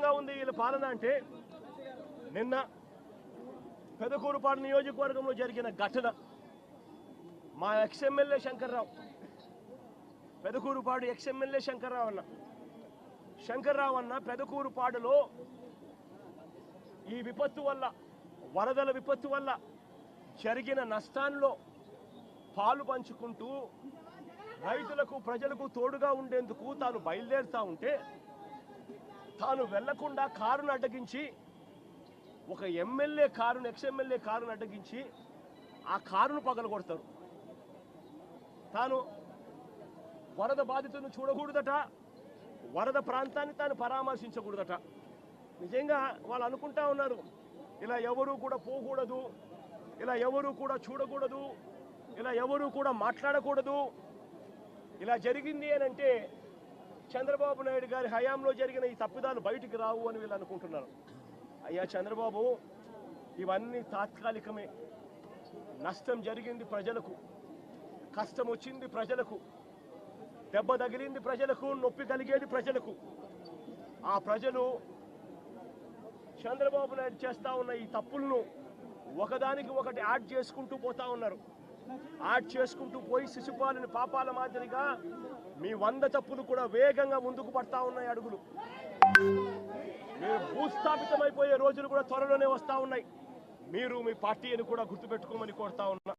రకంగా ఉంది వీళ్ళ పాలన అంటే నిన్న పెదకూరుపాడు నియోజకవర్గంలో జరిగిన ఘటన. మా ex MLA Shankarrao Pedakurapadu ex MLA Shankarrao అన్న. శంకర్రావు అన్న పెదకూరుపాడులో ఈ విపత్తు వల్ల వరదల విపత్తు వల్ల జరిగిన నష్టాల్లో పాలు పంచుకుంటూ రైతులకు ప్రజలకు తోడుగా ఉండేందుకు తాను బయలుదేరుతా ఉంటే తాను వెళ్ళకుండా కారును అడ్డగించి ఒక ఎమ్మెల్యే కారును ఎక్స్ ఎమ్మెల్యే కారును అడ్డగించి ఆ కారును పగలగొడతారు. తాను వరద బాధితులను చూడకూడదట వరద ప్రాంతాన్ని తాను పరామర్శించకూడదట. నిజంగా వాళ్ళు అనుకుంటా ఉన్నారు ఇలా ఎవరు కూడా పోకూడదు ఇలా ఎవరు కూడా చూడకూడదు ఇలా ఎవరు కూడా మాట్లాడకూడదు ఇలా జరిగింది అని అంటే చంద్రబాబు నాయుడు గారి హయాంలో జరిగిన ఈ తప్పిదాలు బయటికి రావు అని వీళ్ళు అనుకుంటున్నారు. అయ్యా చంద్రబాబు ఇవన్నీ తాత్కాలికమే. నష్టం జరిగింది ప్రజలకు. కష్టం వచ్చింది ప్రజలకు. దెబ్బ తగిలింది ప్రజలకు నొప్పి కలిగేది ప్రజలకు. ఆ ప్రజలు చంద్రబాబు నాయుడు చేస్తూ ఉన్న ఈ తప్పులను ఒకదానికి ఒకటి యాడ్ చేసుకుంటూ పోతా ఉన్నారు. ఆడ్ చేసుకుంటూ పోయి శిశుపాలని పాపాల మాదిరిగా మీ వంద తప్పులు కూడా వేగంగా ముందుకు పడతా ఉన్నాయి అడుగులు. మీరు భూస్థాపితమైపోయే రోజులు కూడా త్వరలోనే వస్తూ ఉన్నాయి. మీరు మీ పార్టీని కూడా గుర్తుపెట్టుకోమని కోరుతా ఉన్నా.